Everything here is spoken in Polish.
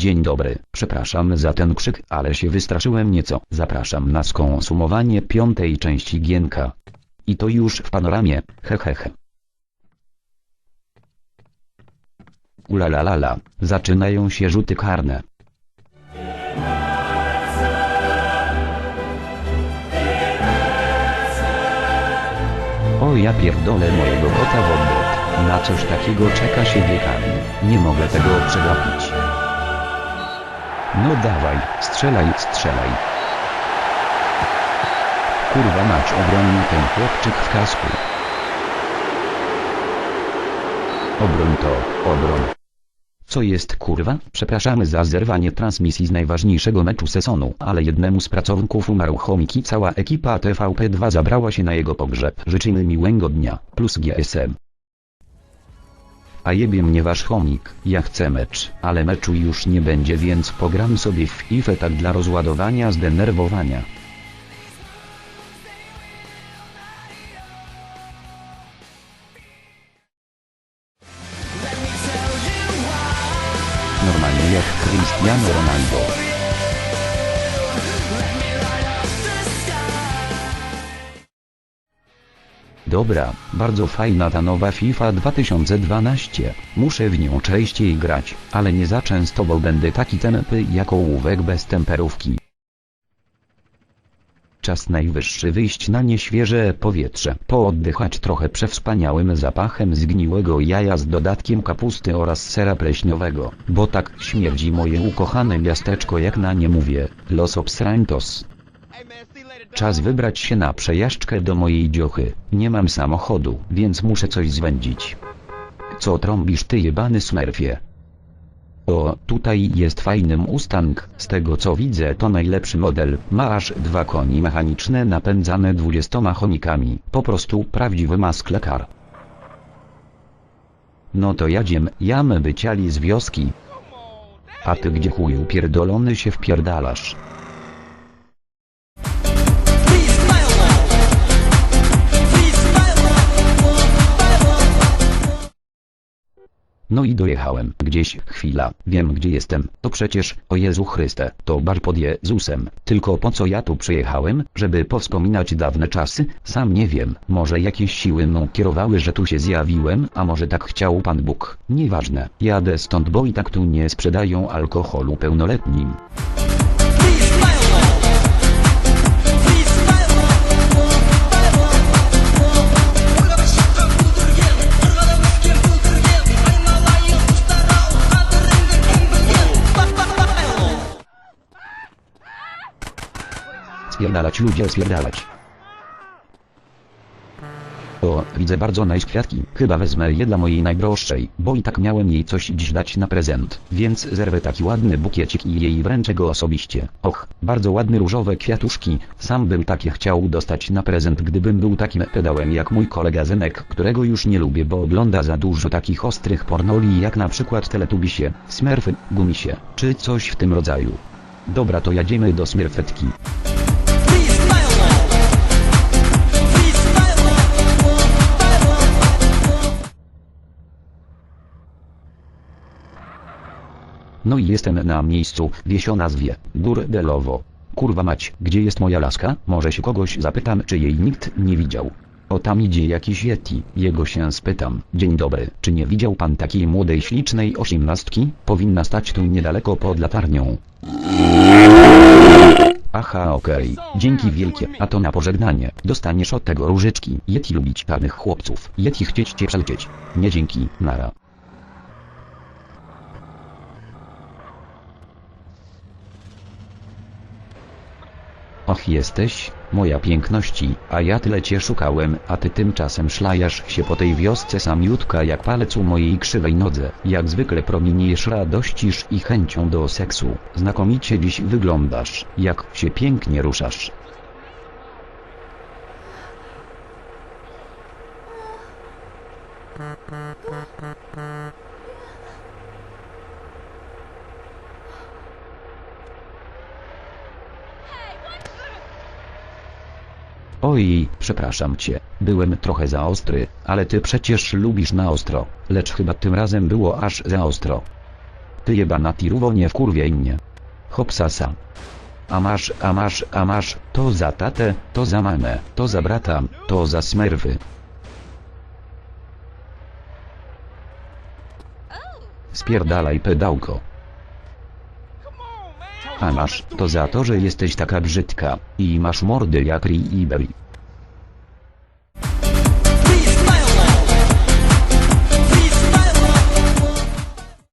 Dzień dobry, przepraszam za ten krzyk, ale się wystraszyłem nieco. Zapraszam na skonsumowanie piątej części Gienka. I to już w panoramie, hehehe. Ulalalala, zaczynają się rzuty karne. O ja pierdolę mojego kota w odwrót. Na coś takiego czeka się wiekami. Nie mogę tego przegapić. No dawaj, strzelaj, strzelaj. Kurwa mać obronił ten chłopczyk w kasku. Obroń to, obroń. Co jest kurwa? Przepraszamy za zerwanie transmisji z najważniejszego meczu sezonu, ale jednemu z pracowników umarł chomik i cała ekipa TVP2 zabrała się na jego pogrzeb. Życzymy miłego dnia, plus GSM. A jebie mnie wasz chomik, ja chcę mecz, ale meczu już nie będzie więc pogram sobie w FIFA tak dla rozładowania zdenerwowania. Normalnie jak Cristiano Ronaldo. Dobra, bardzo fajna ta nowa FIFA 2012. Muszę w nią częściej grać, ale nie za często bo będę taki tępy jak ołówek bez temperówki. Czas najwyższy wyjść na nieświeże powietrze, pooddychać trochę przewspaniałym zapachem zgniłego jaja z dodatkiem kapusty oraz sera pleśniowego, bo tak śmierdzi moje ukochane miasteczko jak na nie mówię, Los Obsrantos. Czas wybrać się na przejażdżkę do mojej dziochy. Nie mam samochodu, więc muszę coś zwędzić. Co trąbisz ty jebany smerfie? O, tutaj jest fajny Mustang, z tego co widzę to najlepszy model, ma aż dwa koni mechaniczne napędzane dwudziestoma chomikami, po prostu prawdziwy masklekar. No to jadziem, jamy byciali z wioski. A ty gdzie chuju pierdolony się wpierdalasz? No i dojechałem. Gdzieś, chwila, wiem gdzie jestem. To przecież, o Jezu Chryste, to bar pod Jezusem. Tylko po co ja tu przyjechałem? Żeby powspominać dawne czasy? Sam nie wiem. Może jakieś siły mną kierowały, że tu się zjawiłem, a może tak chciał Pan Bóg. Nieważne. Jadę stąd, bo i tak tu nie sprzedają alkoholu pełnoletnim. Spierdalać ludzie, spierdalać. O, widzę bardzo nice kwiatki. Chyba wezmę je dla mojej najdroższej, bo i tak miałem jej coś dziś dać na prezent. Więc zerwę taki ładny bukiecik i jej wręczę go osobiście. Och, bardzo ładne różowe kwiatuszki. Sam bym takie chciał dostać na prezent, gdybym był takim pedałem jak mój kolega Zenek, którego już nie lubię, bo ogląda za dużo takich ostrych pornoli jak na przykład Teletubisie, Smurfy, Gumisie, czy coś w tym rodzaju. Dobra to jedziemy do Smurfetki. No i jestem na miejscu, wieś o nazwie, Burdelowo. Kurwa mać, gdzie jest moja laska? Może się kogoś zapytam, czy jej nikt nie widział. O tam idzie jakiś Yeti, jego się spytam. Dzień dobry, czy nie widział pan takiej młodej ślicznej osiemnastki? Powinna stać tu niedaleko pod latarnią. Aha okej, dzięki wielkie, a to na pożegnanie, dostaniesz od tego różyczki. Yeti lubić czarnych chłopców, Yeti chcieć cię przelecieć. Nie dzięki, nara. Och jesteś, moja piękności, a ja tyle cię szukałem, a ty tymczasem szlajasz się po tej wiosce samiutka jak palec u mojej krzywej nodze. Jak zwykle prominiesz radościsz i chęcią do seksu. Znakomicie dziś wyglądasz, jak się pięknie ruszasz. Oj, przepraszam cię, byłem trochę za ostry, ale ty przecież lubisz na ostro, lecz chyba tym razem było aż za ostro. Ty jebana tiruwo nie wkurwiej mnie. Hopsasa. A masz, a masz, a masz, to za tatę, to za mamę, to za brata, to za smerwy. Spierdalaj pedałko. A masz, to za to, że jesteś taka brzydka, i masz mordy jak Ri i Berry.